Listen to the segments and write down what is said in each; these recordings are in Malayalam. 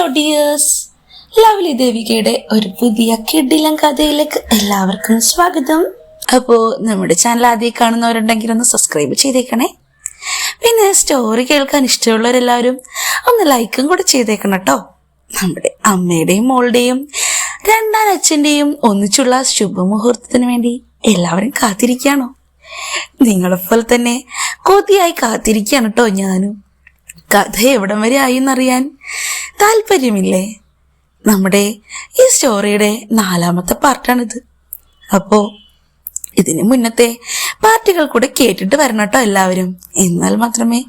ഹലോ ഡിയേഴ്സ് ലവ്ലി ദേവികയുടെ ഒരു പുതിയ കിഡിലം കഥയിലേക്ക് എല്ലാവർക്കും സ്വാഗതം. അപ്പോൾ നമ്മുടെ ചാനൽ ആദ്യം കാണുന്നവരുണ്ടെങ്കിൽ ഒന്ന് സബ്സ്ക്രൈബ് ചെയ്തേക്കണേ. പിന്നെ സ്റ്റോറി കേൾക്കാൻ ഇഷ്ടമുള്ളവരെല്ലാവരും ഒന്ന് ലൈക്കും കൂടെ ചെയ്തേക്കണം കേട്ടോ. നമ്മുടെ അമ്മയുടെയും മോളുടെയും രണ്ടാം അച്ഛന്റെയും ഒന്നിച്ചുള്ള ശുഭമുഹൂർത്തത്തിന് വേണ്ടി എല്ലാവരും കാത്തിരിക്കുകയാണോ? നിങ്ങളെപ്പോലെ തന്നെ കൊതിയായി കാത്തിരിക്കുകയാണ് കേട്ടോ ഞാനും. കഥ എവിടം വരെ ആയി എന്നറിയാൻ താല്പര്യമില്ലേ? നമ്മുടെ ഈ സ്റ്റോറിയുടെ നാലാമത്തെ പാർട്ടാണിത്. അപ്പോൾ ഇതിന് മുന്നത്തെ പാർട്ടികൾ കൂടെ കേട്ടിട്ട് വരണം കേട്ടോ എല്ലാവരും. എന്നാൽ മാത്രമേ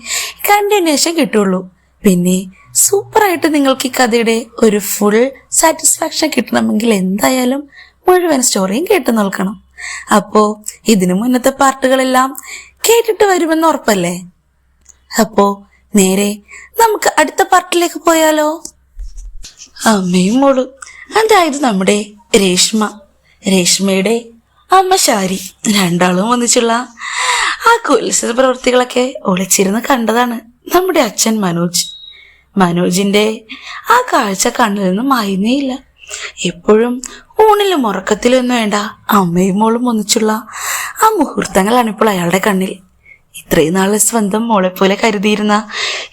കണ്ടിന്യൂഷൻ കിട്ടുള്ളൂ. പിന്നെ സൂപ്പറായിട്ട് നിങ്ങൾക്ക് ഈ കഥയുടെ ഒരു ഫുൾ സാറ്റിസ്ഫാക്ഷൻ കിട്ടണമെങ്കിൽ എന്തായാലും മുഴുവൻ സ്റ്റോറിയും കേട്ടു നോക്കണം അപ്പോൾ ഇതിനു മുന്നത്തെ പാർട്ടുകളെല്ലാം കേട്ടിട്ട് വരുമെന്ന് ഉറപ്പല്ലേ? അപ്പോ നേരെ നമുക്ക് അടുത്ത പാർട്ടിലേക്ക് പോയാലോ? അമ്മയും മോളും. അതായത് നമ്മുടെ രേഷ്മ. രേഷ്മയുടെ അമ്മ ശാരി രണ്ടാളും ഒന്നിച്ചുള്ള ആ കുത്സവ പ്രവൃത്തികളൊക്കെ ഒളിച്ചിരുന്ന് കണ്ടതാണ് നമ്മുടെ അച്ഛൻ മനോജ്. മനോജിന്റെ ആ കാഴ്ച കണ്ണിൽ നിന്ന് മായുന്നേയില്ല. എപ്പോഴും ഊണിലും ഉറക്കത്തിലും ഒന്നും വേണ്ട അമ്മയും മോളും ഒന്നിച്ചുള്ള ആ മുഹൂർത്തങ്ങളാണ് ഇപ്പോൾ അയാളുടെ കണ്ണിൽ. ഇത്രയും നാളെ സ്വന്തം മോളെ പോലെ കരുതിയിരുന്ന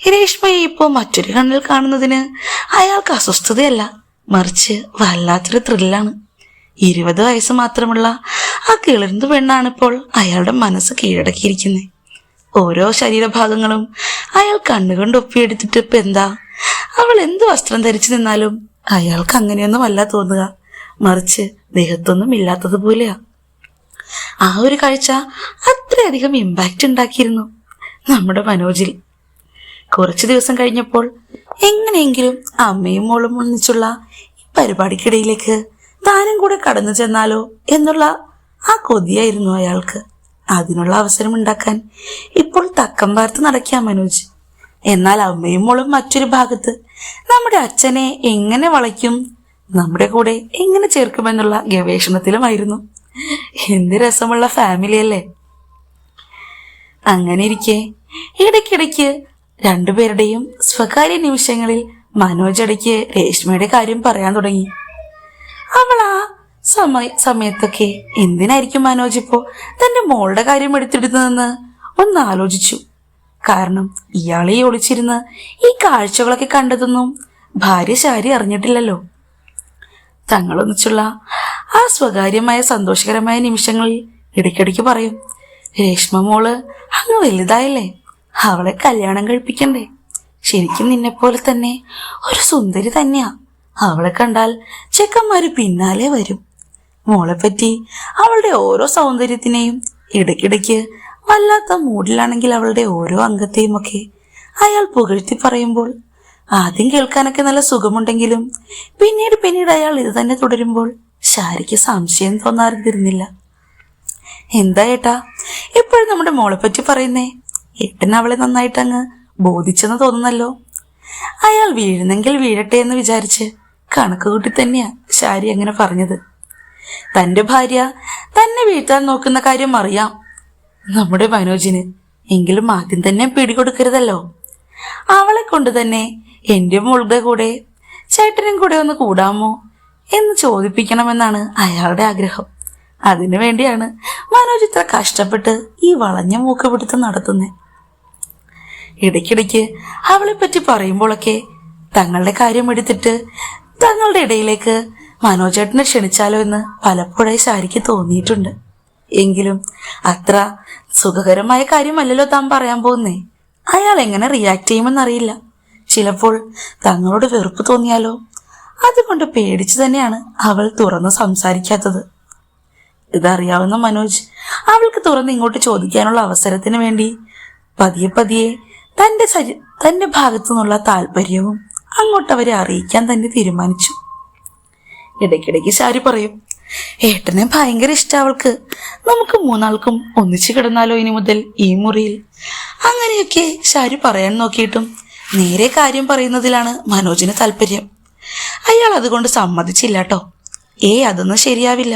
രേഷ്മയെ ഇപ്പോൾ മറ്റൊരു കണ്ണിൽ കാണുന്നതിന് അയാൾക്ക് അസ്വസ്ഥതയല്ല. മറിച്ച് വല്ലാത്തൊരു ത്രില്ലാണ്. ഇരുപത് വയസ്സ് മാത്രമുള്ള ആ കിളിർന്ന പെണ്ണാണ് ഇപ്പോൾ അയാളുടെ മനസ്സ് കീഴടക്കിയിരിക്കുന്നത് ഓരോ ശരീരഭാഗങ്ങളും അയാൾ കണ്ണുകൊണ്ട് ഒപ്പിയെടുത്തിട്ട് ഇപ്പൊ എന്താ? അവൾ എന്ത് വസ്ത്രം ധരിച്ചു നിന്നാലും അയാൾക്ക് അങ്ങനെയൊന്നും അല്ല തോന്നുക. മറിച്ച് ദേഹത്തൊന്നും ഇല്ലാത്തതുപോലെയാ. ആ ഒരു കാഴ്ച അത്രയധികം ഇമ്പാക്റ്റ് ഉണ്ടാക്കിയിരുന്നു നമ്മുടെ മനോജിൽ. കുറച്ചു ദിവസം കഴിഞ്ഞപ്പോൾ എങ്ങനെയെങ്കിലും അമ്മയും മോളും ഒന്നിച്ചുള്ള ഈ പരിപാടിക്കിടയിലേക്ക് താനും കൂടെ കടന്നു ചെന്നാലോ എന്നുള്ള ആ കൊതിയായിരുന്നു അയാൾക്ക്. അതിനുള്ള അവസരം ഉണ്ടാക്കാൻ ഇപ്പോൾ തക്കം പാർത്ത് നടക്കുക മനോജ്. എന്നാൽ അമ്മയും മോളും മറ്റൊരു ഭാഗത്ത് നമ്മുടെ അച്ഛനെ എങ്ങനെ വളയ്ക്കും നമ്മുടെ കൂടെ എങ്ങനെ ചേർക്കുമെന്നുള്ള ഗവേഷണത്തിലുമായിരുന്നു. എന്ത് രസമുള്ള ഫാമിലി അല്ലേ? അങ്ങനെ ഇരിക്കെ. ഇടയ്ക്കിടയ്ക്ക് രണ്ടുപേരുടെയും സ്വകാര്യ നിമിഷങ്ങളിൽ മനോജ് ഇടയ്ക്ക് രേഷ്മയുടെ കാര്യം പറയാൻ തുടങ്ങി. അവൾ ആ സമയ സമയത്തൊക്കെ എന്തിനായിരിക്കും മനോജ് ഇപ്പോ തന്റെ മോളുടെ കാര്യം എടുത്തിടുന്നതെന്ന് ഒന്ന് ആലോചിച്ചു. കാരണം ഇയാളെ ഒളിച്ചിരുന്ന് ഈ കാഴ്ചകളൊക്കെ കണ്ടതൊന്നും ഭാര്യ ശാരി അറിഞ്ഞിട്ടില്ലല്ലോ. തങ്ങളൊന്നിച്ചുള്ള ആ സ്വകാര്യമായ സന്തോഷകരമായ നിമിഷങ്ങളിൽ ഇടയ്ക്കിടയ്ക്ക് പറയും രേഷ്മ മോൾ അങ്ങ് വലുതായല്ലേ അവളെ കല്യാണം കഴിപ്പിക്കണ്ടേ? ശരിക്കും നിന്നെപ്പോലെ തന്നെ ഒരു സുന്ദരി തന്നെയാ. അവളെ കണ്ടാൽ ചെക്കന്മാര് പിന്നാലെ വരും. മോളെ പറ്റി അവളുടെ ഓരോ സൗന്ദര്യത്തിനെയും ഇടയ്ക്കിടയ്ക്ക് വല്ലാത്ത മൂഡിലാണെങ്കിൽ അവളുടെ ഓരോ അംഗത്തെയും ഒക്കെ അയാൾ പുകഴ്ത്തി പറയുമ്പോൾ ആദ്യം കേൾക്കാനൊക്കെ നല്ല സുഖമുണ്ടെങ്കിലും പിന്നീട് പിന്നീട് അയാൾ ഇത് തന്നെ തുടരുമ്പോൾ ശാരിക്ക് സംശയം തോന്നാറുണ്ടിരുന്നില്ല എന്താ ഏട്ടാ എപ്പോഴും നമ്മുടെ മോളെപ്പറ്റി പറ്റി പറയുന്നേ? ഏട്ടൻ അവളെ നന്നായിട്ട് അങ്ങ് ബോധിച്ചെന്ന് തോന്നുന്നല്ലോ. അയാൾ വീഴുന്നെങ്കിൽ വീഴട്ടെ എന്ന് വിചാരിച്ച് കണക്ക് കൂട്ടി തന്നെയാ ശാരി അങ്ങനെ പറഞ്ഞത്. തന്റെ ഭാര്യ തന്നെ വീഴ്ത്താൻ നോക്കുന്ന കാര്യം അറിയാം. നമ്മുടെ മനോജിന് എങ്കിലും ആദ്യം തന്നെ പിടികൊടുക്കരുതല്ലോ. അവളെ കൊണ്ട് തന്നെ എന്റെ മോളുടെ കൂടെ ചേട്ടനും കൂടെ ഒന്ന് കൂടാമോ? എന്ന് ചോദിപ്പിക്കണമെന്നാണ് അയാളുടെ ആഗ്രഹം. അതിനു വേണ്ടിയാണ് മനോജ് ഇത്ര കഷ്ടപ്പെട്ട് ഈ വളഞ്ഞ മൂക്കുപിടുത്തം നടത്തുന്നത് ഇടയ്ക്കിടയ്ക്ക് അവളെ പറ്റി പറയുമ്പോഴൊക്കെ തങ്ങളുടെ കാര്യം എടുത്തിട്ട് തങ്ങളുടെ ഇടയിലേക്ക് മനോജേട്ടനെ ക്ഷണിച്ചാലോ എന്ന് പലപ്പോഴായി ശാരിക്ക് തോന്നിയിട്ടുണ്ട്. എങ്കിലും അത്ര സുഖകരമായ കാര്യമല്ലല്ലോ താൻ പറയാൻ പോകുന്നേ. അയാൾ എങ്ങനെ റിയാക്ട് ചെയ്യുമെന്നറിയില്ല. ചിലപ്പോൾ തങ്ങളോട് വെറുപ്പ് തോന്നിയാലോ? അതുകൊണ്ട് പേടിച്ചു തന്നെയാണ് അവൾ തുറന്ന് സംസാരിക്കാത്തത്. ഇതറിയാവുന്ന മനോജ് അവൾക്ക് തുറന്ന് ഇങ്ങോട്ട് ചോദിക്കാനുള്ള അവസരത്തിന് വേണ്ടി പതിയെ പതിയെ തന്റെ സരി തന്റെ ഭാഗത്തു നിന്നുള്ള താല്പര്യവും അങ്ങോട്ട് അവരെ അറിയിക്കാൻ തന്നെ തീരുമാനിച്ചു. ഇടയ്ക്കിടയ്ക്ക് ശാരി പറയും ഏട്ടനെ ഭയങ്കര ഇഷ്ടം അവൾക്ക്. നമുക്ക് മൂന്നാൾക്കും ഒന്നിച്ചു കിടന്നാലോ ഇനി മുതൽ ഈ മുറിയിൽ? അങ്ങനെയൊക്കെ ശാരി പറയാൻ നോക്കിയിട്ടും നേരെ കാര്യം പറയുന്നതിലാണ് മനോജിന് താല്പര്യം. അയാൾ അതുകൊണ്ട് സമ്മതിച്ചില്ല കേട്ടോ ഏ അതൊന്നും ശരിയാവില്ല.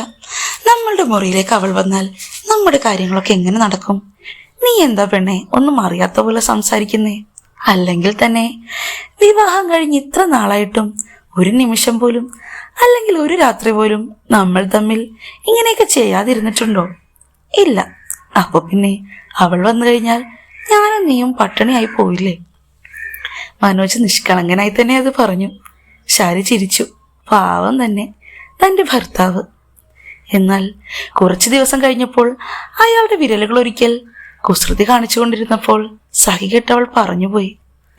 നമ്മളുടെ മുറിയിലേക്ക് അവൾ വന്നാൽ നമ്മുടെ കാര്യങ്ങളൊക്കെ എങ്ങനെ നടക്കും? നീ എന്താ പെണ്ണെ ഒന്നും അറിയാത്ത പോലെ സംസാരിക്കുന്നേ? അല്ലെങ്കിൽ തന്നെ വിവാഹം കഴിഞ്ഞ് ഇത്ര നാളായിട്ടും ഒരു നിമിഷം പോലും അല്ലെങ്കിൽ ഒരു രാത്രി പോലും നമ്മൾ തമ്മിൽ ഇങ്ങനെയൊക്കെ ചെയ്യാതിരുന്നിട്ടുണ്ടോ? ഇല്ല. അപ്പൊ പിന്നെ അവൾ വന്നു കഴിഞ്ഞാൽ ഞാനും നീയും പട്ടിണിയായി പോയില്ലേ മനോജ് നിഷ്കളങ്കനായി തന്നെ അത് പറഞ്ഞു. ശാരി ചിരിച്ചു. പാവം തന്നെ. തന്റെ ഭർത്താവ്. എന്നാൽ കുറച്ചു ദിവസം കഴിഞ്ഞപ്പോൾ അയാളുടെ വിരലുകൾ ഒരിക്കൽ കുസൃതി കാണിച്ചുകൊണ്ടിരുന്നപ്പോൾ സഹികെട്ടവൾ പറഞ്ഞുപോയി.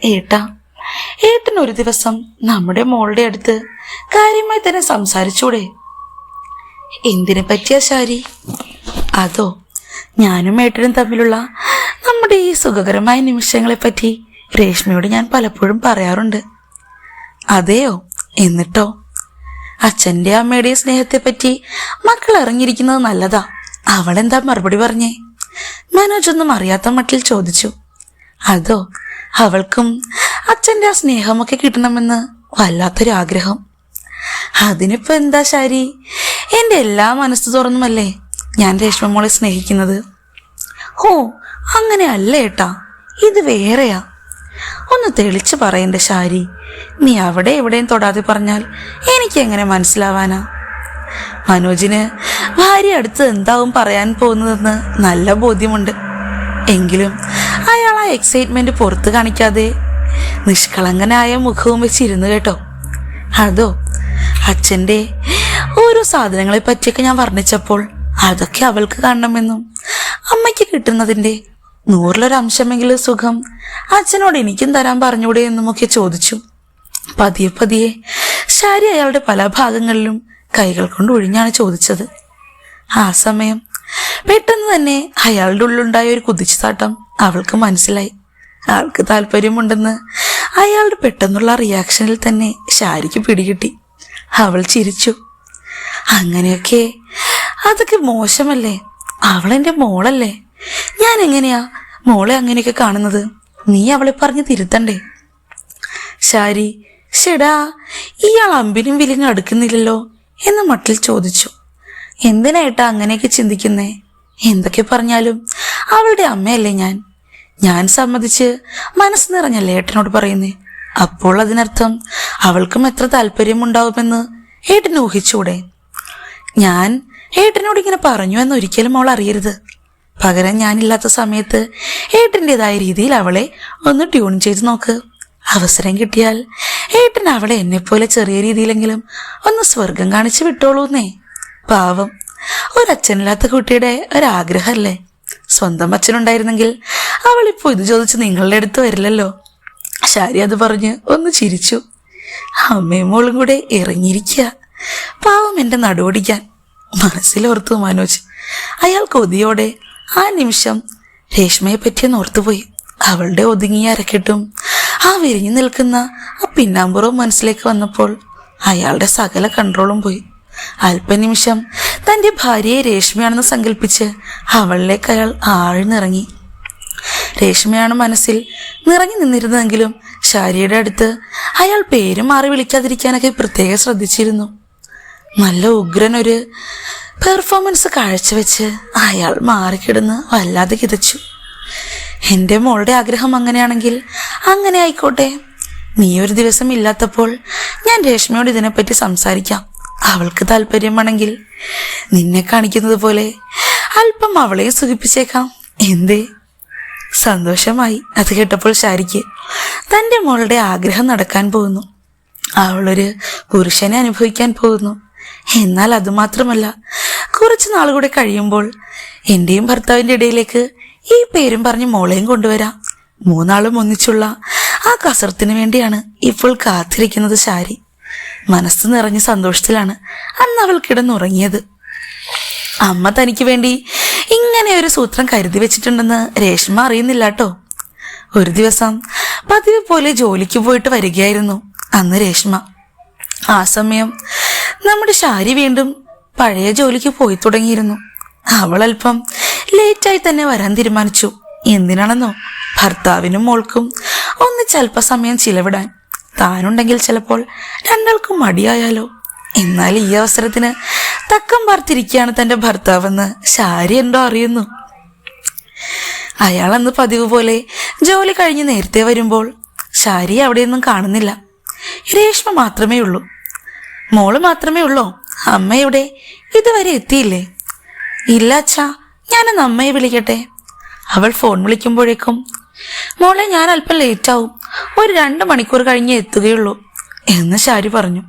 ഏട്ടാ ഏട്ടൻ ഒരു ദിവസം നമ്മുടെ മോളുടെ അടുത്ത് കാര്യമായി തന്നെ സംസാരിച്ചൂടെ? എന്തിനെ പറ്റിയ ശാരി അതോ ഞാനും ഏട്ടനും തമ്മിലുള്ള നമ്മുടെ ഈ സുഖകരമായ നിമിഷങ്ങളെ പറ്റി രേഷ്മയോട് ഞാൻ പലപ്പോഴും പറയാറുണ്ട്. അതെയോ? എന്നിട്ടോ? അച്ഛന്റെ അമ്മയുടെയും സ്നേഹത്തെ പറ്റി മക്കൾ അറിഞ്ഞിരിക്കുന്നത് നല്ലതാ. അവളെന്താ മറുപടി പറഞ്ഞേ? മനോജ് ഒന്നും അറിയാത്ത മട്ടിൽ ചോദിച്ചു. അതോ അവൾക്കും അച്ഛന്റെ ആ സ്നേഹമൊക്കെ കിട്ടണമെന്ന് വല്ലാത്തൊരാഗ്രഹം. അതിനിപ്പോ എന്താ ശാരി? എന്റെ എല്ലാ മനസ്സ് തുറന്നുമല്ലേ ഞാൻ രേഷ്മ മോളെ സ്നേഹിക്കുന്നത്? ഓ അങ്ങനെയല്ല ഏട്ടാ. ഇത് വേറെയാ. ഒന്ന് തെളിച്ചു പറയണ്ട ശാരി. നീ അവിടെ എവിടെയും തൊടാതെ പറഞ്ഞാൽ എനിക്ക് എങ്ങനെ മനസ്സിലാവാനാ? മനോജിന് ഭാര്യ അടുത്ത് എന്താവും പറയാൻ പോകുന്നതെന്ന് നല്ല ബോധ്യമുണ്ട്. എങ്കിലും അയാൾ ആ എക്സൈറ്റ്മെന്റ് പുറത്ത് കാണിക്കാതെ നിഷ്കളങ്കനായ മുഖവും വെച്ചിരുന്നു കേട്ടോ. അതോ അച്ഛന്റെ ഓരോ സാധനങ്ങളെ പറ്റിയൊക്കെ ഞാൻ വർണിച്ചപ്പോൾ അതൊക്കെ അവൾക്ക് കാണണമെന്നും അമ്മയ്ക്ക് കിട്ടുന്നതിന്റെ നൂറിലൊരു അംശമെങ്കിലും സുഖം. അച്ഛനോട് എനിക്കും തരാൻ പറഞ്ഞൂടെ എന്നുമൊക്കെ ചോദിച്ചു. പതിയെ പതിയെ ശാരി അയാളുടെ പല ഭാഗങ്ങളിലും കൈകൾ കൊണ്ട് ഒഴിഞ്ഞാണ് ചോദിച്ചത്. ആ സമയം പെട്ടെന്ന് തന്നെ അയാളുടെ ഉള്ളിലുണ്ടായ ഒരു കുതിച്ചുചാട്ടം അവൾക്ക് മനസ്സിലായി. ആൾക്ക് താല്പര്യമുണ്ടെന്ന് അയാളുടെ പെട്ടെന്നുള്ള റിയാക്ഷനിൽ തന്നെ ശാരിക്ക് പിടികിട്ടി. അവൾ ചിരിച്ചു. അങ്ങനെയൊക്കെ? അതൊക്കെ മോശമല്ലേ? അവളെന്റെ മോളല്ലേ? ഞാൻ എങ്ങനെയാ മോളെ അങ്ങനെയൊക്കെ കാണുന്നത്? നീ അവളെ പറഞ്ഞ് തിരുത്തണ്ടേ. ശാരി ഷെടാ ഇയാൾ അമ്പിനും വിലിനും അടുക്കുന്നില്ലല്ലോ എന്ന് മട്ടിൽ ചോദിച്ചു. എന്തിനായിട്ടാ അങ്ങനെയൊക്കെ ചിന്തിക്കുന്നേ? എന്തൊക്കെ പറഞ്ഞാലും അവളുടെ അമ്മയല്ലേ ഞാൻ. ഞാൻ സമ്മതിച്ച് മനസ്സ് നിറഞ്ഞല്ലേ ഏട്ടനോട് പറയുന്നേ? അപ്പോൾ അതിനർത്ഥം അവൾക്കും എത്ര താല്പര്യമുണ്ടാവുമെന്ന് ഏട്ടൻ ഊഹിച്ചൂടെ. ഞാൻ ഏട്ടനോട് ഇങ്ങനെ പറഞ്ഞു എന്ന് ഒരിക്കലും അവൾ അറിയരുത്. പകരം ഞാനില്ലാത്ത സമയത്ത് ഏട്ടന്റെതായ രീതിയിൽ അവളെ ഒന്ന് ട്യൂൺ ചെയ്ത് നോക്ക്. അവസരം കിട്ടിയാൽ ഏട്ടൻ അവളെ എന്നെപ്പോലെ ചെറിയ രീതിയിലെങ്കിലും ഒന്ന് സ്വർഗം കാണിച്ച് വിട്ടോളൂന്നേ. പാവം. ഒരച്ഛനില്ലാത്ത കുട്ടിയുടെ ഒരാഗ്രഹമല്ലേ സ്വന്തം അച്ഛനുണ്ടായിരുന്നെങ്കിൽ അവളിപ്പോൾ ഇത് ചോദിച്ച് നിങ്ങളുടെ അടുത്ത് വരില്ലല്ലോ. ശാരി അത് പറഞ്ഞ് ഒന്ന് ചിരിച്ചു. അമ്മയും മോളും കൂടെ ഇറങ്ങിയിരിക്കുക. പാവം എന്റെ നടുവടിക്കാൻ മനസ്സിലോർത്തു മനോജ്. അയാൾ കൊതിയോടെ ആ നിമിഷം രേഷ്മയെ പറ്റി ഓർത്തുപോയി അവളുടെ ഒതുങ്ങിയ അരക്കെട്ടും ആ വിരിഞ്ഞു നിൽക്കുന്ന ആ പിന്നാമ്പുറവും മനസ്സിലേക്ക് വന്നപ്പോൾ അയാളുടെ സകല കൺട്രോളും പോയി. അല്പനിമിഷം തന്റെ ഭാര്യയെ രേഷ്മയാണെന്ന് സങ്കല്പിച്ച് അവളിലേക്ക് അയാൾ ആഴ്ന്നിറങ്ങി. രേഷ്മയാണ് മനസ്സിൽ നിറഞ്ഞു നിന്നിരുന്നതെങ്കിലും ശാരിയുടെ അടുത്ത് അയാൾ പേര് മാറി വിളിക്കാതിരിക്കാനൊക്കെ പ്രത്യേകം ശ്രദ്ധിച്ചിരുന്നു. നല്ല ഉഗ്രനൊരു പെർഫോമൻസ് കാഴ്ചവെച്ച് അയാൾ മാറിക്കിടന്ന് വല്ലാതെ കിതച്ചു. എന്റെ മോളുടെ ആഗ്രഹം അങ്ങനെയാണെങ്കിൽ അങ്ങനെ ആയിക്കോട്ടെ. നീ ഒരു ദിവസം ഇല്ലാത്തപ്പോൾ ഞാൻ രേഷ്മയോട് ഇതിനെപ്പറ്റി സംസാരിക്കാം. അവൾക്ക് താല്പര്യമാണെങ്കിൽ നിന്നെ കാണിക്കുന്നത് പോലെ അല്പം അവളെ സുഖിപ്പിച്ചേക്കാം. എന്തേ? സന്തോഷമായി. അത് കേട്ടപ്പോൾ ശാരിക്ക് തന്റെ മോളുടെ ആഗ്രഹം നടക്കാൻ പോകുന്നു. അവളൊരു പുരുഷനെ അനുഭവിക്കാൻ പോകുന്നു. എന്നാൽ അതുമാത്രമല്ല കുറച്ച് കൂടെ കഴിയുമ്പോൾ എന്റെയും ഭർത്താവിന്റെ ഇടയിലേക്ക് ഈ പേരും പറഞ്ഞ് മോളെയും കൊണ്ടുവരാം. മൂന്നാളും ഒന്നിച്ചുള്ള ആ കസർത്തിന് വേണ്ടിയാണ് ഇപ്പോൾ കാത്തിരിക്കുന്നത് ശാരി. മനസ്സ് നിറഞ്ഞ സന്തോഷത്തിലാണ് അന്ന് അവൾ കിടന്നുറങ്ങിയത്. അമ്മ തനിക്ക് വേണ്ടി ഇങ്ങനെ ഒരു സൂത്രം കരുതി വെച്ചിട്ടുണ്ടെന്ന് രേഷ്മ അറിയുന്നില്ല കേട്ടോ. ഒരു ദിവസം പതിവ് പോലെ ജോലിക്ക് പോയിട്ട് വരികയായിരുന്നു അന്ന് രേഷ്മ. ആ സമയം നമ്മുടെ ശാരി വീണ്ടും പഴയ ജോലിക്ക് പോയി തുടങ്ങിയിരുന്നു. അവൾ അല്പം ലേറ്റായി തന്നെ വരാൻ തീരുമാനിച്ചു. എന്തിനാണെന്നോ? ഭർത്താവിനും മോൾക്കും ഒന്നിച്ച് സമയം ചിലവിടാൻ. താനുണ്ടെങ്കിൽ ചിലപ്പോൾ രണ്ടാൾക്കും മടിയായാലോ? എന്നാൽ ഈ അവസരത്തിന് തക്കം പാർത്തിരിക്കുകയാണ് തന്റെ ഭർത്താവെന്ന് ശാരി എന്തോ അറിയുന്നു. അയാൾ അന്ന് പതിവ് പോലെ ജോലി കഴിഞ്ഞ് നേരത്തെ വരുമ്പോൾ ശാരി അവിടെയൊന്നും കാണുന്നില്ല. രേഷ്മ മാത്രമേ ഉള്ളൂ മോൾ മാത്രമേ ഉള്ളോ? അമ്മയുടെ ഇതുവരെ എത്തിയില്ലേ? ഇല്ല അച്ഛാ ഞാനൊന്ന് അമ്മയെ വിളിക്കട്ടെ. അവൾ ഫോൺ വിളിക്കുമ്പോഴേക്കും മോളെ ഞാൻ അല്പം ലേറ്റാവും ഒരു രണ്ട് മണിക്കൂർ കഴിഞ്ഞേ എത്തുകയുള്ളൂ. എന്ന് ശാരി പറഞ്ഞു.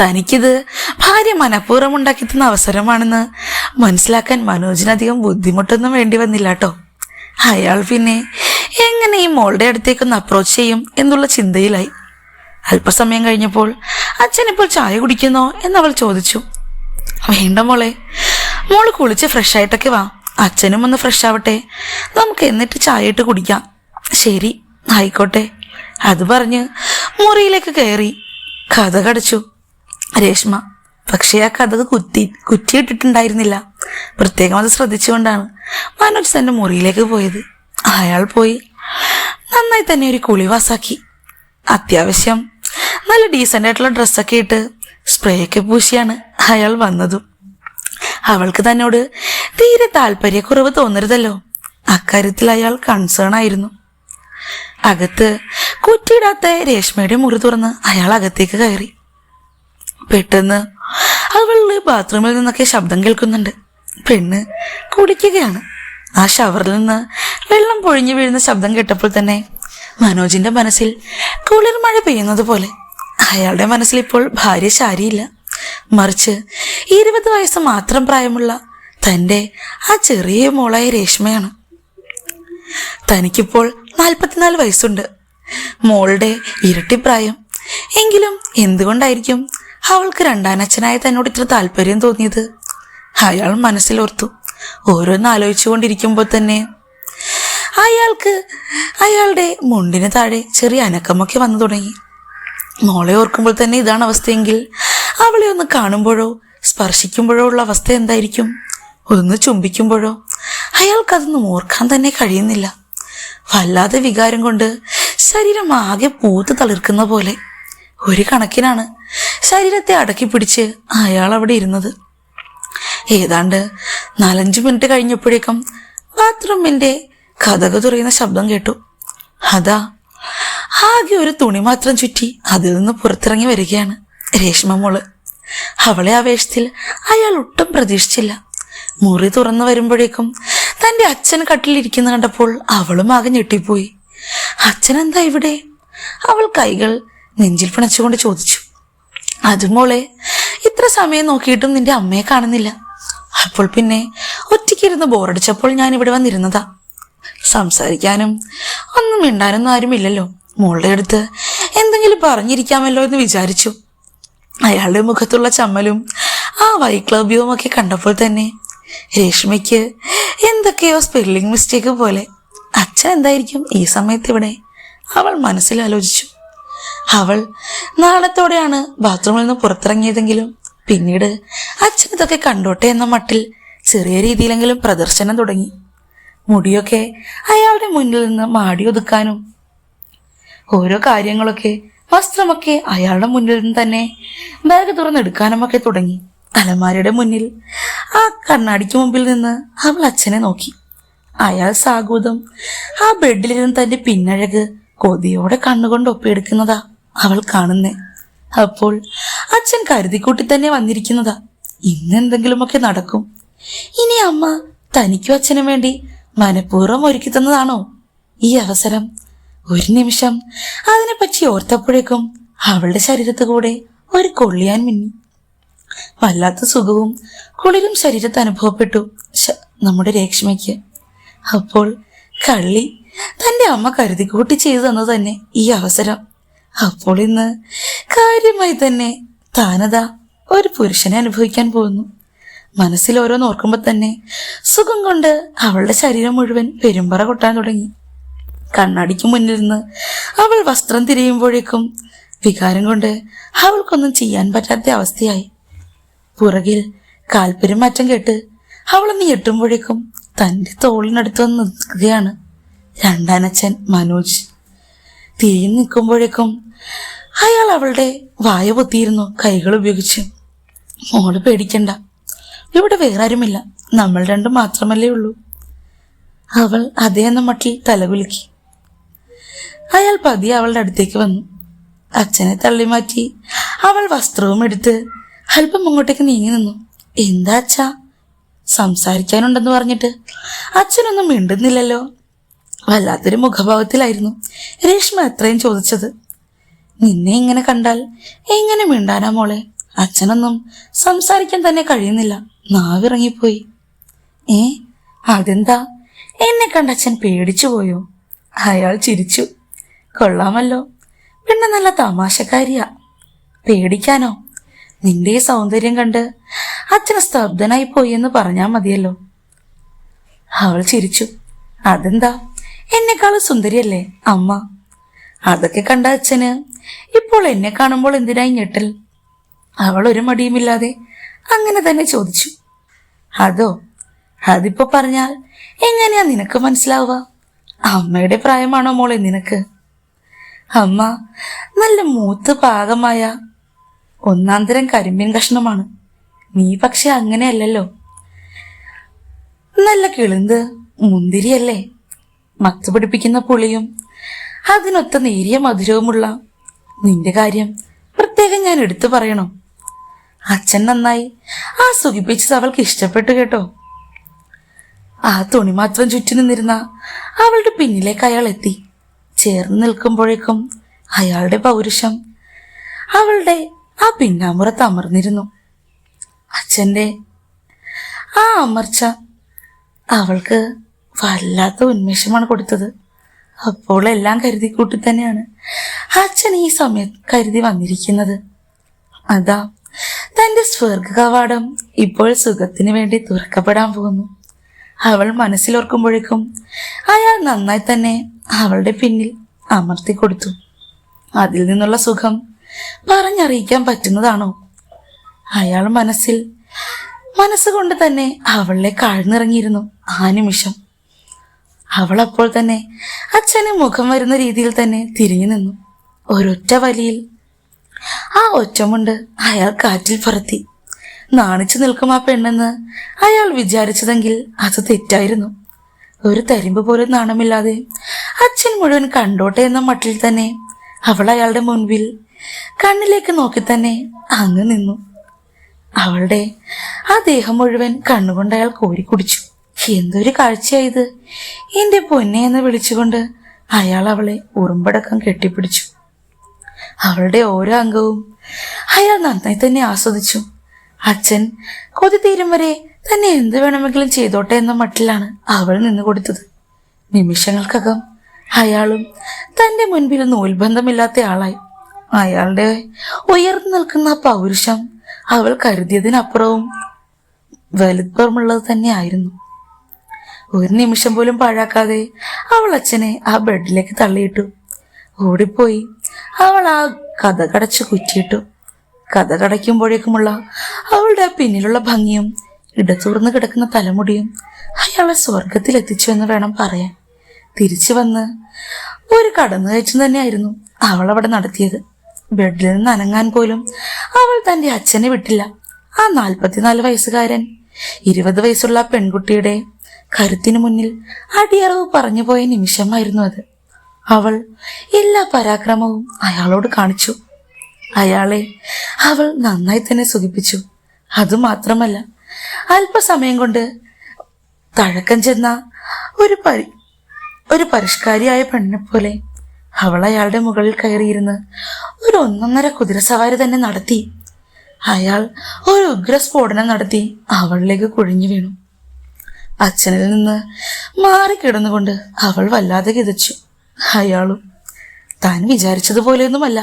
തനിക്കിത് ഭാര്യ മനഃപൂർവം ഉണ്ടാക്കി തന്ന അവസരമാണെന്ന് മനസ്സിലാക്കാൻ മനോജിനധികം ബുദ്ധിമുട്ടൊന്നും വേണ്ടി വന്നില്ല കേട്ടോ അയാൾ പിന്നെ എങ്ങനെ ഈ മോളുടെ അടുത്തേക്കൊന്ന് അപ്രോച്ച് ചെയ്യും? എന്നുള്ള ചിന്തയിലായി. അല്പസമയം കഴിഞ്ഞപ്പോൾ അച്ഛൻ ഇപ്പോൾ ചായ കുടിക്കുന്നോ എന്നവൾ ചോദിച്ചു. വേണ്ട മോളെ മോൾ കുളിച്ച് ഫ്രഷ് ആയിട്ടൊക്കെ വാ. അച്ഛനും ഒന്ന് ഫ്രഷ് ആവട്ടെ നമുക്ക് എന്നിട്ട് ചായ ഇട്ട് കുടിക്കാം. ശരി ആയിക്കോട്ടെ. അത് പറഞ്ഞ് മുറിയിലേക്ക് കയറി. കഥ കടച്ചു. രേഷ്മ പക്ഷേ ആ കഥ കുത്തി കുറ്റിയിട്ടിട്ടുണ്ടായിരുന്നില്ല. പ്രത്യേകം അത് ശ്രദ്ധിച്ചുകൊണ്ടാണ് മനോജ് തന്നെ മുറിയിലേക്ക് പോയത്. അയാൾ പോയി. നന്നായി തന്നെ ഒരു കുളി വാസാക്കി അത്യാവശ്യം നല്ല ഡീസന്റ് ആയിട്ടുള്ള ഡ്രസ്സൊക്കെ ഇട്ട് സ്പ്രേ ഒക്കെ പൂശിയാണ് അയാൾ വന്നതും. അവൾക്ക് തന്നോട് തീരെ താല്പര്യക്കുറവ് തോന്നരുതല്ലോ. അക്കാര്യത്തിൽ അയാൾ കൺസേൺ ആയിരുന്നു. അകത്ത് കുറ്റിയിടാത്ത രേഷ്മയുടെ മുറി തുറന്ന് അയാൾ അകത്തേക്ക് കയറി. പെട്ടെന്ന് അവൾ ബാത്റൂമിൽ നിന്നൊക്കെ ശബ്ദം കേൾക്കുന്നുണ്ട്. പെണ്ണ് കുടിക്കുകയാണ്. ആ ഷവറിൽ നിന്ന് വെള്ളം പൊഴിഞ്ഞു വീഴുന്ന ശബ്ദം കേട്ടപ്പോൾ തന്നെ മനോജിന്റെ മനസ്സിൽ കുളിർമഴ പെയ്യുന്നത് പോലെ അയാളുടെ മനസ്സിൽ ഇപ്പോൾ ഭാര്യ ശാരിയില്ല. മറിച്ച് ഇരുപത് വയസ്സ് മാത്രം പ്രായമുള്ള തന്റെ ആ ചെറിയ മോളായ രേഷ്മയാണ്. തനിക്കിപ്പോൾ നാൽപ്പത്തിനാല് വയസ്സുണ്ട്. മോളുടെ ഇരട്ടിപ്രായം എങ്കിലും എന്തുകൊണ്ടായിരിക്കും അവൾക്ക് രണ്ടാനച്ഛനായ തന്നോട് ഇത്ര താല്പര്യം തോന്നിയത്? അയാൾ മനസ്സിലോർത്തു. ഓരോന്ന് ആലോചിച്ചുകൊണ്ടിരിക്കുമ്പോൾ തന്നെ അയാൾക്ക് അയാളുടെ മുണ്ടിന് താഴെ ചെറിയ അനക്കമൊക്കെ വന്നു തുടങ്ങി. മോളെ ഓർക്കുമ്പോൾ തന്നെ ഇതാണ് അവസ്ഥയെങ്കിൽ അവളെ ഒന്ന് കാണുമ്പോഴോ സ്പർശിക്കുമ്പോഴോ ഉള്ള അവസ്ഥ എന്തായിരിക്കും? ഒന്ന് ചുംബിക്കുമ്പോഴോ? അയാൾക്കതൊന്നും ഓർക്കാൻ തന്നെ കഴിയുന്നില്ല. വല്ലാതെ വികാരം കൊണ്ട് ശരീരം ആകെ പൂത്ത് തളിർക്കുന്ന പോലെ. ഒരു കണക്കിനാണ് ശരീരത്തെ അടക്കി പിടിച്ച് അയാൾ അവിടെ ഇരുന്നത്. ഏതാണ്ട് നാലഞ്ച് മിനിറ്റ് കഴിഞ്ഞപ്പോഴേക്കും ബാത്റൂമിന്റെ കഥക തുറയുന്ന ശബ്ദം കേട്ടു. അതാ ആകെ ഒരു തുണി മാത്രം ചുറ്റി അതിൽ നിന്ന് പുറത്തിറങ്ങി വരികയാണ് രേഷ്മ അവളെ ആവേശത്തിൽ അയാൾ ഒട്ടും പ്രതീക്ഷിച്ചില്ല. മുറി തുറന്നു വരുമ്പോഴേക്കും തന്റെ അച്ഛൻ കട്ടിലിരിക്കുന്ന കണ്ടപ്പോൾ അവളും ആകെ ഞെട്ടിപ്പോയി. അച്ഛൻ എന്താ ഇവിടെ? അവൾ കൈകൾ നെഞ്ചിൽ പിണച്ചുകൊണ്ട് ചോദിച്ചു. അതുമോളെ ഇത്ര സമയം നോക്കിയിട്ടും നിന്റെ അമ്മയെ കാണുന്നില്ല. അപ്പോൾ പിന്നെ ഒറ്റയ്ക്കിരുന്ന് ബോറടിച്ചപ്പോൾ ഞാൻ ഇവിടെ വന്നിരുന്നതാ. സംസാരിക്കാനും ഒന്നും മിണ്ടാനൊന്നും ആരുമില്ലല്ലോ. മോളുടെ അടുത്ത് എന്തെങ്കിലും പറഞ്ഞിരിക്കാമല്ലോ എന്ന് വിചാരിച്ചു. അയാളുടെ മുഖത്തുള്ള ചമ്മലും ആ വൈക്ലവ്യവും ഒക്കെ കണ്ടപ്പോൾ തന്നെ രേഷ്മയ്ക്ക് എന്തൊക്കെയോ സ്പെല്ലിംഗ് മിസ്റ്റേക്ക് പോലെ. അച്ഛൻ എന്തായിരിക്കും ഈ സമയത്ത് ഇവിടെ? അവൾ മനസ്സിൽ ആലോചിച്ചു. അവൾ നാളത്തോടെയാണ് ബാത്റൂമിൽ നിന്ന് പുറത്തിറങ്ങിയതെങ്കിലും പിന്നീട് അച്ഛൻ ഇതൊക്കെ കണ്ടോട്ടെ എന്ന മട്ടിൽ ചെറിയ രീതിയിലെങ്കിലും പ്രദർശനം തുടങ്ങി. മുടിയൊക്കെ അയാളുടെ മുന്നിൽ നിന്ന് മാടി ഒതുക്കാനും ഓരോ കാര്യങ്ങളൊക്കെ വസ്ത്രമൊക്കെ അയാളുടെ മുന്നിൽ നിന്ന് തന്നെ. ബാഗ് തുറന്നെടുക്കാനുമൊക്കെ തുടങ്ങി. അലമാരയുടെ മുന്നിൽ ആ കണ്ണാടിക്ക് മുമ്പിൽ നിന്ന് അവൾ അച്ഛനെ നോക്കി. അയാൾ സാഗൂതം ആ ബെഡിലിരുന്ന് തന്റെ പിന്നഴക് കൊതിയോടെ കണ്ണുകൊണ്ട് ഒപ്പിയെടുക്കുന്നതാ അവൾ കാണുന്നേ. അപ്പോൾ അച്ഛൻ കരുതിക്കൂട്ടി തന്നെ വന്നിരിക്കുന്നതാ. ഇന്നെന്തെങ്കിലുമൊക്കെ നടക്കും. ഇനി അമ്മ തനിക്കും അച്ഛനും വേണ്ടി മനഃപൂർവം ഒരുക്കി തന്നതാണോ ഈ അവസരം? ഒരു നിമിഷം. അതിനെപ്പറ്റി ഓർത്തപ്പോഴേക്കും അവളുടെ ശരീരത്തു കൂടെ ഒരു കൊള്ളിയാൻ മിന്നി. വല്ലാത്ത സുഖവും കുളിരും ശരീരത്ത് അനുഭവപ്പെട്ടു നമ്മുടെ രേഷ്മയ്ക്ക്. അപ്പോൾ കള്ളി തന്റെ അമ്മ കരുതിക്കൂട്ടി ചെയ്തു തന്നത് തന്നെ ഈ അവസരം. അപ്പോൾ ഇന്ന് കാര്യമായി തന്നെ താനതാ ഒരു പുരുഷനെ അനുഭവിക്കാൻ പോകുന്നു. മനസ്സിൽ ഓരോന്ന് ഓർക്കുമ്പോൾ തന്നെ സുഖം കൊണ്ട് അവളുടെ ശരീരം മുഴുവൻ പെരുമ്പറ കൊട്ടാൻ തുടങ്ങി. കണ്ണാടിക്ക് മുന്നിലിരുന്ന് അവൾ വസ്ത്രം തിരിയുമ്പോഴേക്കും വികാരം കൊണ്ട് അവൾക്കൊന്നും ചെയ്യാൻ പറ്റാത്ത അവസ്ഥയായി. പുറകിൽ കാൽപര്യം മാറ്റം കേട്ട് അവളൊന്ന് എട്ടുമ്പോഴേക്കും തന്റെ തോളിനടുത്ത് വന്ന് നിൽക്കുകയാണ് രണ്ടാനച്ഛൻ മനോജ്. തിരിഞ്ഞു നിൽക്കുമ്പോഴേക്കും അയാൾ അവളുടെ വായ പൊത്തിയിരുന്നു കൈകൾ ഉപയോഗിച്ച്. മോൾ പേടിക്കണ്ട ഇവിടെ വേറെ ആരുമില്ല നമ്മൾ രണ്ടും മാത്രമല്ലേ ഉള്ളൂ. അവൾ അതേ എന്ന മട്ടിൽ തലകുലുക്കി അയാൾ പതിയെ അവളുടെ അടുത്തേക്ക് വന്നു. അച്ഛനെ തള്ളി മാറ്റി അവൾ വസ്ത്രവും എടുത്ത് അല്പം അങ്ങോട്ടേക്ക് നീങ്ങി നിന്നു. എന്താ അച്ഛാ? സംസാരിക്കാനുണ്ടെന്ന് പറഞ്ഞിട്ട്. അച്ഛനൊന്നും മിണ്ടുന്നില്ലല്ലോ. വല്ലാത്തൊരു മുഖഭാവത്തിലായിരുന്നു രേഷ്മ അത്രയും ചോദിച്ചത്. നിന്നെ ഇങ്ങനെ കണ്ടാൽ എങ്ങനെ മിണ്ടാനാ മോളെ? അച്ഛനൊന്നും സംസാരിക്കാൻ തന്നെ കഴിയുന്നില്ല. നാവിറങ്ങിപ്പോയി. ഏ? അതെന്താ? എന്നെ കണ്ട അച്ഛൻ പേടിച്ചു പോയോ അയാൾ ചിരിച്ചു. കൊള്ളാമല്ലോ. പെണ്ണ് നല്ല തമാശക്കാരിയാ. പേടിക്കാനോ? നിന്റെ സൗന്ദര്യം കണ്ട് അച്ഛൻ സ്തബ്ധനായി പോയി എന്ന് പറഞ്ഞാൽ മതിയല്ലോ. അവൾ ചിരിച്ചു. അതെന്താ? എന്നെക്കാളും സുന്ദരിയല്ലേ അമ്മ? അതൊക്കെ കണ്ട അച്ഛന് ഇപ്പോൾ എന്നെ കാണുമ്പോൾ എന്തിനായി ഞെട്ടൽ? അവൾ ഒരു മടിയുമില്ലാതെ അങ്ങനെ തന്നെ ചോദിച്ചു. അതോ? അതിപ്പോ പറഞ്ഞാൽ എങ്ങനെയാ നിനക്ക് മനസ്സിലാവുക? അമ്മയുടെ പ്രായമാണോ മോളെ നിനക്ക്? അമ്മ നല്ല മൂത്ത് പാകമായ ഒന്നാം തരം കരിമീൻ കഷ്ണമാണ്. നീ പക്ഷെ അങ്ങനെയല്ലല്ലോ. നല്ല കിളിന്ത് മുന്തിരിയല്ലേ? മത്ത് പിടിപ്പിക്കുന്ന പുളിയും അതിനൊത്ത നേരിയ മധുരവുമുള്ള നിന്റെ കാര്യം പ്രത്യേകം ഞാൻ എടുത്തു പറയണോ. അച്ഛൻ നന്നായി ആ സുഖിപ്പിച്ചത് അവൾക്ക് ഇഷ്ടപ്പെട്ടു കേട്ടോ. ആ തുണി മാത്രം ചുറ്റി നിന്നിരുന്ന അവളുടെ പിന്നിലേക്ക് അയാൾ എത്തി. ചേർന്ന് നിൽക്കുമ്പോഴേക്കും അയാളുടെ പൗരുഷം അവളുടെ ആ പിന്നാമ്പുറത്ത് അമർന്നിരുന്നു അച്ഛന്റെ ആ അമർച്ച അവൾക്ക് വല്ലാത്ത ഉന്മേഷമാണ് കൊടുത്തത്. അപ്പോൾ എല്ലാം കരുതി കൂട്ടി തന്നെയാണ് അച്ഛൻ ഈ സമയത്ത് കരുതി വന്നിരിക്കുന്നത്. അതാ തന്റെ സ്വർഗ കവാടം ഇപ്പോൾ സുഖത്തിന് വേണ്ടി തുറക്കപ്പെടാൻ പോകുന്നു. അവൾ മനസ്സിലോർക്കുമ്പോഴേക്കും അയാൾ നന്നായി തന്നെ അവളുടെ പിന്നിൽ അമർത്തി കൊടുത്തു. അതിൽ നിന്നുള്ള സുഖം പറഞ്ഞറിയിക്കാൻ പറ്റുന്നതാണോ? അയാൾ മനസ്സിൽ മനസ്സുകൊണ്ട് തന്നെ അവളെ കാഴ്ന്നിറങ്ങിയിരുന്നു ആ നിമിഷം. അവൾ അപ്പോൾ തന്നെ അച്ഛന് മുഖം വരുന്ന രീതിയിൽ തന്നെ തിരിഞ്ഞു നിന്നു. ഒരൊറ്റ വലിയിൽ ആ ഒറ്റമുണ്ട് അയാൾ കാറ്റിൽ പറത്തി. നാണിച്ചു നിൽക്കും ആ പെണ്ണെന്ന്. അയാൾ വിചാരിച്ചതെങ്കിൽ അത് തെറ്റായിരുന്നു. ഒരു തരിമ്പ് പോലും നാണമില്ലാതെ അച്ഛൻ മുഴുവൻ കണ്ടോട്ടെ എന്ന മട്ടിൽ തന്നെ അവൾ അയാളുടെ മുൻപിൽ കണ്ണിലേക്ക് നോക്കി തന്നെ അങ്ങ് നിന്നു. അവളുടെ ആ ദേഹം മുഴുവൻ കണ്ണുകൊണ്ട് അയാൾ കോരി കുടിച്ചു. എന്തൊരു കാഴ്ചയായത് എന്റെ പൊന്നെ എന്ന് വിളിച്ചുകൊണ്ട് അയാൾ അവളെ ഉറുമ്പടക്കം കെട്ടിപ്പിടിച്ചു. അവളുടെ ഓരോ അംഗവും അയാൾ നന്നായി തന്നെ ആസ്വദിച്ചു. അച്ഛൻ കൊതി തീരും വരെ തന്നെ എന്ത് വേണമെങ്കിലും ചെയ്തോട്ടെ എന്ന മട്ടിലാണ് അവൾ നിന്ന് കൊടുത്തത്. നിമിഷങ്ങൾക്കകം അയാളും തന്റെ മുൻപിൽ നൂൽബന്ധമില്ലാത്ത ആളായി. അയാളുടെ ഉയർന്നു നിൽക്കുന്ന പൗരുഷം അവൾ കരുതിയതിനപ്പുറവും വലുപ്പമുള്ളത് തന്നെയായിരുന്നു. ഒരു നിമിഷം പോലും പാഴാക്കാതെ അവൾ അച്ഛനെ ആ ബെഡിലേക്ക് തള്ളിയിട്ടു. ഓടിപ്പോയി അവൾ ആ കഥ കടച്ച് കുറ്റിയിട്ടു. കഥ കടയ്ക്കുമ്പോഴേക്കുമുള്ള അവളുടെ ആ പിന്നിലുള്ള ഭംഗിയും ഇടതൂർന്ന് കിടക്കുന്ന തലമുടിയും അയാളെ സ്വർഗത്തിലെത്തിച്ചു എന്ന് വേണം പറയാൻ. തിരിച്ചു വന്ന് ഒരു കടന്നുകയറ്റം തന്നെയായിരുന്നു അവൾ അവിടെ നടത്തിയത്. ബെഡിൽ നിന്ന് അനങ്ങാൻ പോലും അവൾ തന്റെ അച്ഛനെ വിട്ടില്ല. ആ നാൽപ്പത്തിനാല് വയസ്സുകാരൻ ഇരുപത് വയസ്സുള്ള പെൺകുട്ടിയുടെ കരുത്തിനു മുന്നിൽ അടിയറവ് പറഞ്ഞു പോയ നിമിഷമായിരുന്നു അത്. അവൾ എല്ലാ പരാക്രമവും അയാളോട് കാണിച്ചു. അയാളെ അവൾ നന്നായി തന്നെ സുഖിപ്പിച്ചു. അതുമാത്രമല്ല അല്പസമയം കൊണ്ട് തഴക്കം ചെന്ന ഒരു പരി ഒരു പരിഷ്കാരിയായ പെണ്ണിനെ പോലെ അവൾ അയാളുടെ മുകളിൽ കയറിയിരുന്ന് ഒരു ഒന്നൊന്നര കുതിരസവാരി തന്നെ നടത്തി. അയാൾ ഒരു ഉഗ്ര സ്ഫോടനം നടത്തി അവളിലേക്ക് കുഴിഞ്ഞു വീണു. അച്ഛനിൽ നിന്ന് മാറി കിടന്നുകൊണ്ട് അവൾ വല്ലാതെ കിതച്ചു. അയാളും താൻ വിചാരിച്ചതുപോലെയൊന്നുമല്ല.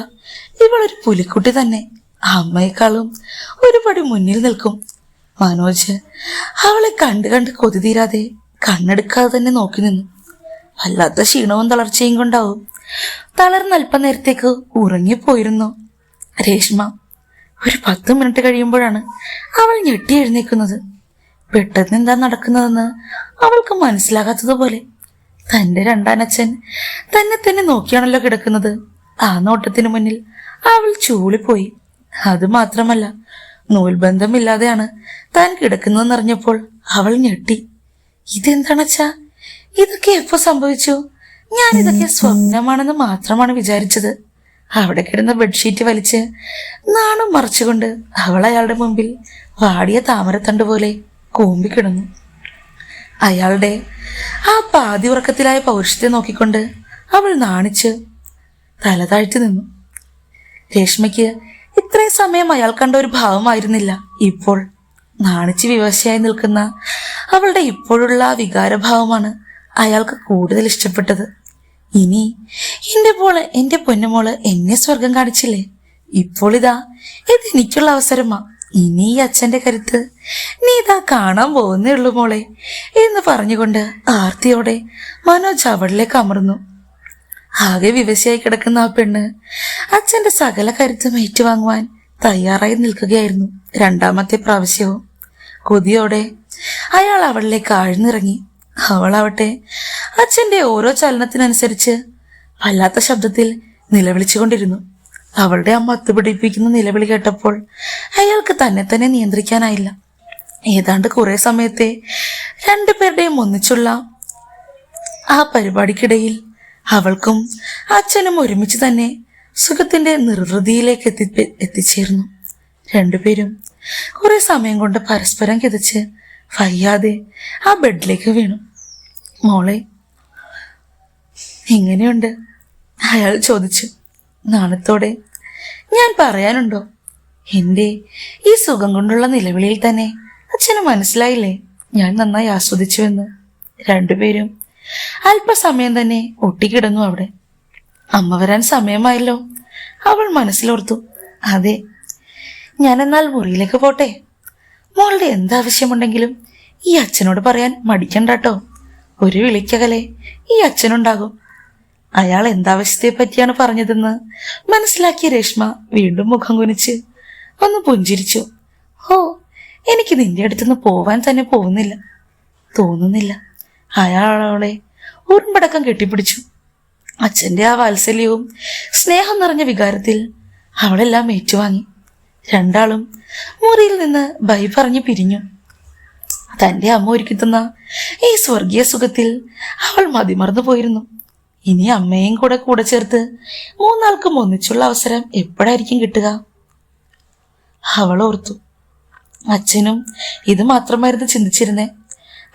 ഇവളൊരു പുലിക്കുട്ടി തന്നെ. അമ്മയെക്കാളും ഒരുപാട് മുന്നിൽ നിൽക്കും. മനോജ് അവളെ കണ്ട് കണ്ട് കൊതി തീരാതെ കണ്ണെടുക്കാതെ തന്നെ നോക്കി നിന്നു. വല്ലാത്ത ക്ഷീണവും തളർച്ചയും കൊണ്ടാവും. തളർന്ന് അല്പനേരത്തേക്ക് ഉറങ്ങിപ്പോയിരുന്നു രേഷ്മ. ഒരു പത്ത് മിനിറ്റ് കഴിയുമ്പോഴാണ് അവൾ ഞെട്ടി എഴുന്നേക്കുന്നത് പെട്ടെന്ന് എന്താ നടക്കുന്നതെന്ന് അവൾക്ക് മനസ്സിലാകാത്തതുപോലെ തന്റെ രണ്ടാനച്ഛൻ തന്നെ തന്നെ നോക്കിയാണല്ലോ കിടക്കുന്നത്. ആ നോട്ടത്തിന് മുന്നിൽ അവൾ ചൂളിപ്പോയി. അത് മാത്രമല്ല നൂൽബന്ധമില്ലാതെയാണ് താൻ കിടക്കുന്നതെന്നറിഞ്ഞപ്പോൾ അവൾ ഞെട്ടി. ഇതെന്താണച്ചാ? ഇതൊക്കെ എപ്പോ സംഭവിച്ചു? ഞാൻ ഇതൊക്കെ സ്വപ്നമാണെന്ന് മാത്രമാണ് വിചാരിച്ചത്. അവിടെ കിടന്ന ബെഡ്ഷീറ്റ് വലിച്ച് നാണം മറച്ചുകൊണ്ട് അവൾ അയാളുടെ മുമ്പിൽ വാടിയ താമരത്തണ്ട് പോലെ കൂമ്പിക്കിടന്നു. അയാളുടെ ആ പാതി ഉറക്കത്തിലായ പൗരുഷത്തെ നോക്കിക്കൊണ്ട് അവൾ നാണിച്ച് തല താഴ്ത്തി നിന്നു. രേഷ്മയ്ക്ക് ഇത്രയും സമയം അയാൾ കണ്ട ഒരു ഭാവമായിരുന്നില്ല. ഇപ്പോൾ നാണിച്ച് വിവശയായി നിൽക്കുന്ന അവളുടെ ഇപ്പോഴുള്ള ആ വികാരഭാവമാണ് അയാൾക്ക് കൂടുതൽ ഇഷ്ടപ്പെട്ടത്. ഇനി എന്റെ പോൾ എന്റെ പൊന്നുമോൾ എന്നെ സ്വർഗം കാണിച്ചില്ലേ? ഇപ്പോൾ ഇതാ ഇത് എനിക്കുള്ള അവസരമാ. ഇനി ഈ അച്ഛന്റെ കരുത്ത്? നീ ഇതാ കാണാൻ പോകുന്നേ ഉള്ളു മോളെ. എന്ന് പറഞ്ഞുകൊണ്ട് ആർത്തിയോടെ മനോജ് അവളിലേക്ക് അമർന്നു. ആകെ വിവശയായി കിടക്കുന്ന ആ പെണ്ണ് അച്ഛന്റെ സകല കരുത്തും ഏറ്റുവാങ്ങുവാൻ തയ്യാറായി നിൽക്കുകയായിരുന്നു രണ്ടാമത്തെ പ്രാവശ്യവും. കൊതിയോടെ അയാൾ അവളിലേക്ക് ആഴ്ന്നിറങ്ങി. അവളാവട്ടെ അച്ഛന്റെ ഓരോ ചലനത്തിനനുസരിച്ച് വല്ലാത്ത ശബ്ദത്തിൽ നിലവിളിച്ചുകൊണ്ടിരുന്നു. അവളുടെ അമ്മ അത്തുപിടിപ്പിക്കുന്ന നിലവിളി കേട്ടപ്പോൾ അയാൾക്ക് തന്നെ തന്നെ നിയന്ത്രിക്കാനായില്ല. ഏതാണ്ട് കുറെ സമയത്തെ രണ്ടുപേരുടെയും ഒന്നിച്ചുള്ള ആ പരിപാടിക്കിടയിൽ അവൾക്കും അച്ഛനും ഒരുമിച്ച് തന്നെ സുഖത്തിന്റെ നിർവൃതിയിലേക്ക് എത്തി എത്തിച്ചേർന്നു. രണ്ടുപേരും കുറെ സമയം കൊണ്ട് പരസ്പരം കിതച്ച് വയ്യാതെ ആ ബെഡിലേക്ക് വീണു. മോളെ എങ്ങനെയുണ്ട് അയാൾ ചോദിച്ചു. നാണത്തോടെ ഞാൻ പറയാനുണ്ടോ? എന്റെ ഈ സുഖം കൊണ്ടുള്ള നിലവിളിയിൽ തന്നെ. അച്ഛന് മനസ്സിലായില്ലേ? ഞാൻ നന്നായി ആസ്വദിച്ചുവെന്ന്. രണ്ടുപേരും അല്പസമയം തന്നെ ഒട്ടിക്കിടന്നു അവിടെ. അമ്മ വരാൻ സമയമായല്ലോ. അവൾ മനസ്സിലോർത്തു അതെ ഞാൻ എന്നാൽ മുറിയിലേക്ക് പോട്ടെ. മോളുടെ എന്താവശ്യമുണ്ടെങ്കിലും ഈ അച്ഛനോട് പറയാൻ മടിക്കണ്ടാട്ടോ. ഒരു വിളിക്കകലെ ഈ അച്ഛനുണ്ടാകും. അയാൾ എന്താവശ്യത്തെ പറ്റിയാണ് പറഞ്ഞതെന്ന് മനസ്സിലാക്കിയ രേഷ്മ വീണ്ടും മുഖം കുനിച്ച് ഒന്ന് പുഞ്ചിരിച്ചു. ഓ എനിക്ക് നിന്റെ അടുത്തുനിന്ന് പോവാൻ തന്നെ പോകുന്നില്ല. തോന്നുന്നില്ല. അയാൾ അവളെ ഉറുമ്പടക്കം കെട്ടിപ്പിടിച്ചു. അച്ഛന്റെ ആ വാത്സല്യവും സ്നേഹം നിറഞ്ഞ വികാരത്തിൽ അവളെല്ലാം ഏറ്റുവാങ്ങി. രണ്ടാളും മുറിയിൽ നിന്ന് ബൈ പറഞ്ഞു പിരിഞ്ഞു. തന്റെ അമ്മ ഒരുക്കിത്തുന്ന ഈ സ്വർഗീയ സുഖത്തിൽ അവൾ മതിമറന്നു പോയിരുന്നു. ഇനി അമ്മയും കൂടെ കൂടെ ചേർത്ത് മൂന്നാൾക്കും ഒന്നിച്ചുള്ള അവസരം എപ്പോഴായിരിക്കും കിട്ടുക? അവൾ ഓർത്തു അച്ഛനും ഇത് മാത്രമായിരുന്നു ചിന്തിച്ചിരുന്നേ.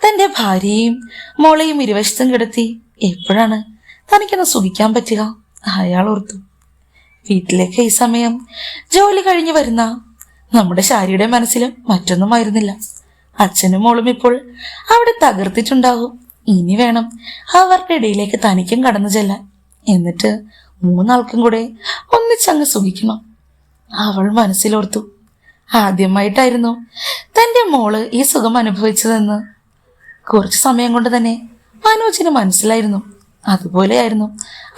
തന്റെ ഭാര്യയും മോളെയും ഇരുവശത്തും കിടത്തി എപ്പോഴാണ് തനിക്കൊന്ന് സുഖിക്കാൻ പറ്റുക? അയാൾ ഓർത്തു. വീട്ടിലേക്ക് ഈ സമയം ജോലി കഴിഞ്ഞു വരുന്ന നമ്മുടെ ശാരിയുടെ മനസ്സിലും മറ്റൊന്നുമായിരുന്നില്ല അച്ഛനും മോളും ഇപ്പോൾ അവിടെ തകർത്തിട്ടുണ്ടാകും. ഇനി വേണം അവരുടെ ഇടയിലേക്ക് തനിക്കും കടന്നു ചെല്ലാൻ. എന്നിട്ട് മൂന്നാൾക്കും കൂടെ ഒന്നിച്ചങ്ങ് സുഖിക്കണം. അവൾ മനസ്സിലോർത്തു. ആദ്യമായിട്ടായിരുന്നു തന്റെ മോൾ ഈ സുഖം അനുഭവിച്ചതെന്ന്. കുറച്ചു സമയം കൊണ്ട് തന്നെ മനോജിന് മനസ്സിലായിരുന്നു. അതുപോലെയായിരുന്നു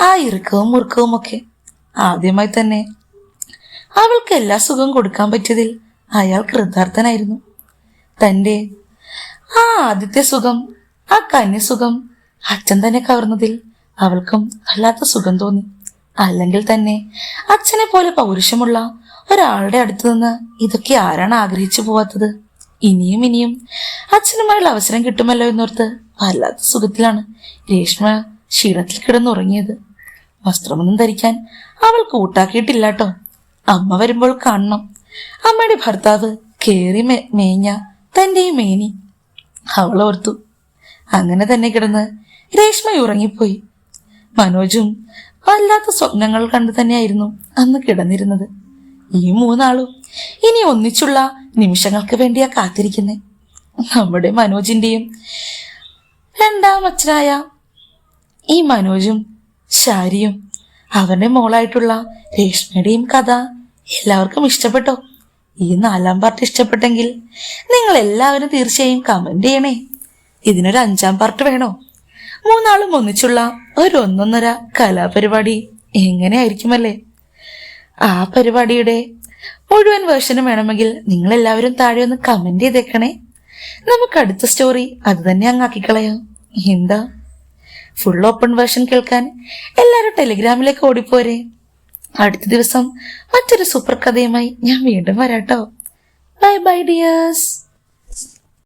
ആ ഇറുക്കവും മുറുക്കവും ഒക്കെ. ആദ്യമായി തന്നെ അവൾക്ക് എല്ലാ സുഖം കൊടുക്കാൻ പറ്റിയതിൽ അയാൾ കൃതാർത്ഥനായിരുന്നു. തന്റെ ആ ആദ്യത്തെ സുഖം ആ കന്യസുഖം അച്ഛൻ തന്നെ കവർന്നതിൽ അവൾക്കും വല്ലാത്ത സുഖം തോന്നി. അല്ലെങ്കിൽ തന്നെ അച്ഛനെ പോലെ പൗരുഷമുള്ള ഒരാളുടെ അടുത്ത് നിന്ന് ഇതൊക്കെ ആരാണ് ആഗ്രഹിച്ചു പോവാത്തത്? ഇനിയും ഇനിയും. അച്ഛനുമായുള്ള അവസരം കിട്ടുമല്ലോ എന്നോർത്ത് വല്ലാത്ത സുഖത്തിലാണ് രേഷ്മ ക്ഷീണത്തിൽ കിടന്നുറങ്ങിയത്. വസ്ത്രമൊന്നും ധരിക്കാൻ അവൾ കൂട്ടാക്കിയിട്ടില്ല കേട്ടോ അമ്മ വരുമ്പോൾ കാണണം. അമ്മയുടെ ഭർത്താവ് കേറി മേഞ്ഞ തന്റെയും മേനി. അവൾ ഓർത്തു അങ്ങനെ തന്നെ കിടന്ന് രേഷ്മ ഉറങ്ങിപ്പോയി. മനോജും വല്ലാത്ത സ്വപ്നങ്ങൾ കണ്ടു തന്നെയായിരുന്നു അന്ന് കിടന്നിരുന്നത്. ഈ മൂന്നാളും ഇനി ഒന്നിച്ചുള്ള നിമിഷങ്ങൾക്ക് വേണ്ടിയാ കാത്തിരിക്കുന്നത് നമ്മുടെ മനോജിന്റെയും രണ്ടാം അച്ഛനായ ഈ മനോജും ശാരിയും അവരുടെ മോളായിട്ടുള്ള രേഷ്മയുടെയും കഥ എല്ലാവർക്കും ഇഷ്ടപ്പെട്ടോ? ഈ നാലാം പാർട്ട് ഇഷ്ടപ്പെട്ടെങ്കിൽ നിങ്ങൾ എല്ലാവരും തീർച്ചയായും കമന്റ് ചെയ്യണേ. ഇതിനൊരു അഞ്ചാം പാർട്ട് വേണോ? മൂന്നാളും ഒന്നിച്ചുള്ള ഒരു ഒന്നൊന്നര കലാപരിപാടി എങ്ങനെയായിരിക്കുമല്ലേ? ആ പരിപാടിയുടെ മുഴുവൻ വേർഷനും വേണമെങ്കിൽ നിങ്ങൾ എല്ലാവരും താഴെ ഒന്ന് കമന്റ് ചെയ്തേക്കണേ. നമുക്ക് അടുത്ത സ്റ്റോറി അത് തന്നെ അങ്ങാക്കിക്കളയാം എന്താ? ഫുൾ ഓപ്പൺ വേർഷൻ കേൾക്കാൻ എല്ലാവരും ടെലിഗ്രാമിലേക്ക് ഓടിപ്പോരെ. അടുത്ത ദിവസം മറ്റൊരു സൂപ്പർ കഥയുമായി ഞാൻ വീണ്ടും വരാട്ടോ. Bye bye dears